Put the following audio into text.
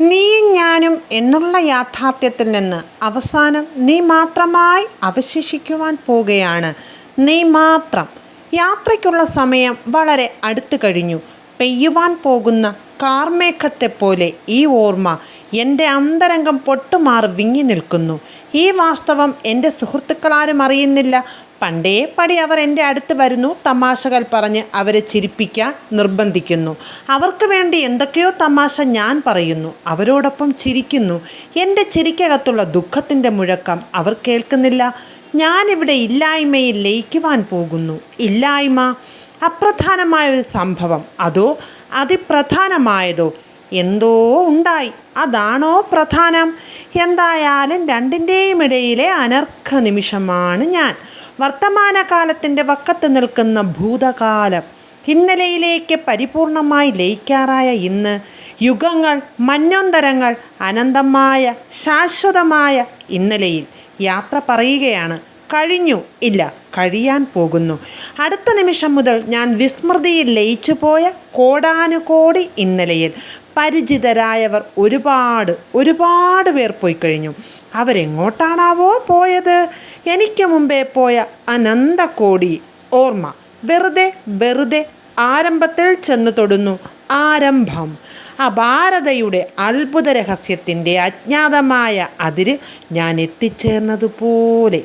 നീയും ഞാനും എന്നുള്ള യാഥാർത്ഥ്യത്തിൽ നിന്ന് അവസാനം നീ മാത്രമായി അവശേഷിക്കുവാൻ പോകുകയാണ് നീ മാത്രം. യാത്രയ്ക്കുള്ള സമയം വളരെ അടുത്തു കഴിഞ്ഞു. പെയ്യുവാൻ പോകുന്ന കാർമേഘത്തെപ്പോലെ ഈ ഓർമ്മ എന്റെ അന്തരംഗം പൊട്ടുമാറി വിങ്ങി നിൽക്കുന്നു. ഈ വാസ്തവം എന്റെ സുഹൃത്തുക്കളാരും അറിയുന്നില്ല. പണ്ടേ പടി അവർ എന്റെ അടുത്ത് വരുന്നു. തമാശകൾ പറഞ്ഞ് അവരെ ചിരിപ്പിക്കാൻ നിർബന്ധിക്കുന്നു. അവർക്ക് വേണ്ടി എന്തൊക്കെയോ തമാശ ഞാൻ പറയുന്നു. അവരോടൊപ്പം ചിരിക്കുന്നു. എന്റെ ചിരിക്കകത്തുള്ള ദുഃഖത്തിന്റെ മുഴക്കം അവർ കേൾക്കുന്നില്ല. ഞാനിവിടെ ഇല്ലായ്മയിൽ ലയിക്കുവാൻ പോകുന്നു. ഇല്ലായ്മ അപ്രധാനമായ ഒരു സംഭവം. അതോ അതിപ്രധാനമായതോ? എന്തോ ഉണ്ടായി. അതാണോ പ്രധാനം? എന്തായാലും രണ്ടിന്റെയും ഇടയിലെ അനർഘ നിമിഷമാണ് ഞാൻ. വർത്തമാനകാലത്തിന്റെ വക്കത്ത് നിൽക്കുന്ന ഭൂതകാലം. ഇന്നലയിലേക്ക് പരിപൂർണമായി ലയിക്കാറായ ഇന്ന്. യുഗങ്ങൾ മഞ്ഞൊന്തരങ്ങൾ അനന്തമായ ശാശ്വതമായ ഇന്നലയിൽ. യാത്ര പറയുകയാണ് കഴിഞ്ഞു. ഇല്ല കഴിയാൻ പോകുന്നു. അടുത്ത നിമിഷം മുതൽ ഞാൻ വിസ്മൃതിയിൽ ലയിച്ചു പോയ കോടാനുകോടി ഇന്നലെയിൽ. പരിചിതരായവർ ഒരുപാട് ഒരുപാട് പേർ പോയി കഴിഞ്ഞു അവരെങ്ങോട്ടാണാവോ പോയത്? എനിക്ക് മുമ്പേ പോയ അനന്തകോടി ഓർമ്മ. വെറുതെ വെറുതെ ആരംഭത്തിൽ ചെന്ന് തൊടുന്നു. ആരംഭം. ആ അപാരതയുടെ അത്ഭുത രഹസ്യത്തിന്റെ അജ്ഞാതമായ അതിര് ഞാൻ എത്തിച്ചേർന്നതുപോലെ